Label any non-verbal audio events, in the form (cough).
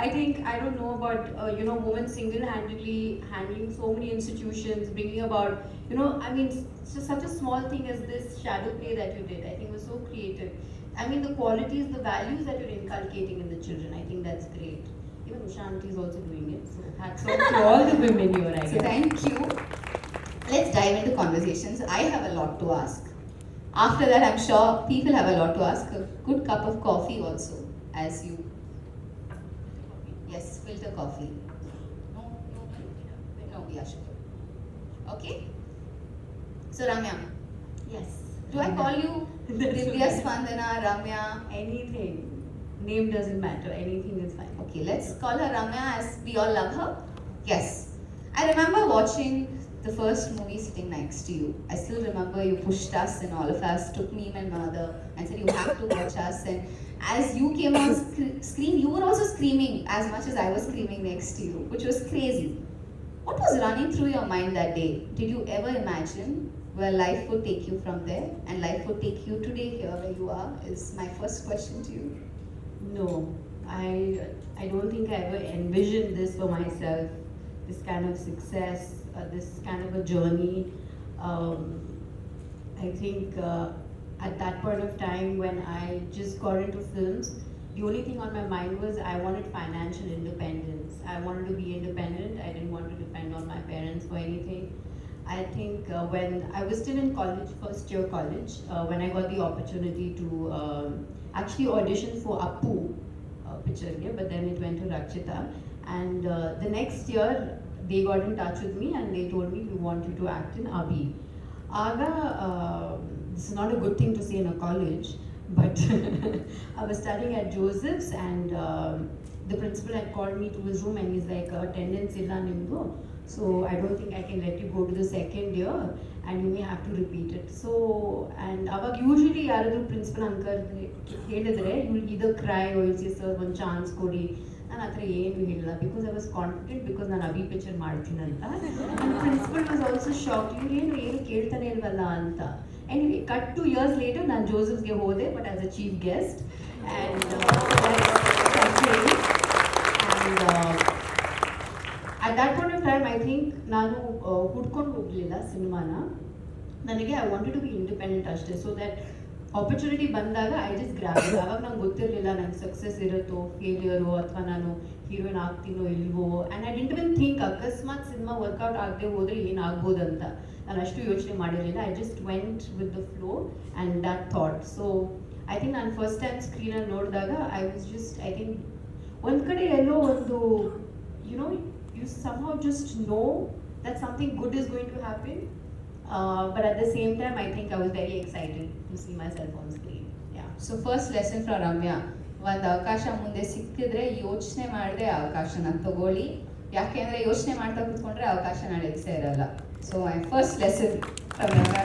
I think I don't know about uh, you know women single-handedly handling so many institutions, bringing about you know I mean so such a small thing as this shadow play that you did. I think was so creative. I mean the qualities, the values that you're inculcating in the children. I think that's great. Even Ushanti is also doing it. So hats off to all the women here. I So thank you. Let's dive into conversations. I have a lot to ask. After that, I'm sure people have a lot to ask. A good cup of coffee also, as you. Yes, filter coffee. No, no, no, yeah, sure. Okay. So Ramya, Yes. do I call you (laughs) That's Divya. Spandana, Ramya? Anything. Name doesn't matter. Anything is fine. Okay, let's call her Ramya as we all love her. Yes. I remember watching the first movie sitting next to you. I still remember you pushed us and all of us, took me and my mother, and said, You have to watch us. And as you came on sc- screen, you were also screaming as much as I was screaming next to you, which was crazy. What was running through your mind that day? Did you ever imagine where life would take you from there and life would take you today here where you are? Is my first question to you. No, I I don't think I ever envisioned this for myself. This kind of success, uh, this kind of a journey. Um, I think uh, at that point of time when I just got into films, the only thing on my mind was I wanted financial independence. I wanted to be independent. I didn't want to depend on my parents for anything. I think uh, when I was still in college, first year college, uh, when I got the opportunity to um, actually audition for Appu uh, picture, yeah, but then it went to Rakshita. And uh, the next year, they got in touch with me and they told me, we want you to act in Abhi Aga, uh, this is not a good thing to say in a college, but (laughs) I was studying at Joseph's and um, the principal had called me to his room and he's like, attendance illa nimdu, so I don't think I can let you go to the second year and you may have to repeat it. So, and ಅವಾಗ usually ಯಾರಾದರೂ principal uncle ಹೇಳಿದ್ರೆ you will ಇದರ್ CRY ಸೇ sir ಒಂದು chance ಕೊಡಿ ನಾನು ಆ ಏನು ಹೇಳಿಲ್ಲ. Because I was confident because ನಾನು ಅಭಿ ಪಿಕ್ಚರ್ ಮಾಡ್ತೀನಿ ಅಂತ. ಪ್ರಿನ್ಸಿಪಲ್ ವಾಸ್ ಆಲ್ಸೋ ಶಾಕ್ ಇವ್ರು ಏನು ಕೇಳ್ತಾನೆ ಇಲ್ವಲ್ಲ ಅಂತ. And cut two years later ನಾನು ಜೋಸಫ್ಗೆ ಹೋದೆ but as a chief guest and at that point of time I think ನಾನು ಹುಡ್ಕೊಂಡು ಹೋಗಲಿಲ್ಲ ಸಿನಿಮಾನ. ನನಗೆ I wanted to be independent ಅಷ್ಟೇ. ಸೊ ದ್ಯಾಟ್ ಆಪರ್ಚುನಿಟಿ ಬಂದಾಗ ಐ ಜಸ್ಟ್ ಗ್ರಾಪ್ ಅವಾಗ ನಂಗೆ ಗೊತ್ತಿರಲಿಲ್ಲ ನಂಗೆ ಸಕ್ಸಸ್ ಇರುತ್ತೋ ಫೇಲಿಯರು ಅಥವಾ ನಾನು ಹೀರೋಯಿನ್ ಆಗ್ತೀನೋ, ಇಲ್ವೋ and I didn't even think ಅಕಸ್ಮಾತ್ ಸಿನಿಮಾ ವರ್ಕೌಟ್ ಆಗದೆ ಹೋದರೆ ಏನಾಗ್ಬೋದು ಅಂತ ನಾನು ಅಷ್ಟು ಯೋಚನೆ ಮಾಡಿರಲಿಲ್ಲ. I just went with the flow and that thought so I think ನಾನು ಫಸ್ಟ್ ಟೈಮ್ ಸ್ಕ್ರೀನಲ್ಲಿ ನೋಡಿದಾಗ I was just I think ಒಂದು ಕಡೆ ಎಲ್ಲೋ ಒಂದು you know you somehow just know that something good is going to happen. Uh, but at the same time, I think I was very excited to see myself on screen. Yeah. So first lesson from Ramya ಒಂದು ಅವಕಾಶ ಮುಂದೆ ಸಿಕ್ಕಿದ್ರೆ ಯೋಚನೆ ಮಾಡದೆ ಅವಕಾಶನ ತಗೊಳ್ಳಿ ಯಾಕೆಂದ್ರೆ ಯೋಚನೆ ಮಾಡ್ತಾ ಕೂತ್ಕೊಂಡ್ರೆ ಅವಕಾಶ ನಡೆಸೇ ಇರಲ್ಲ so my first lesson from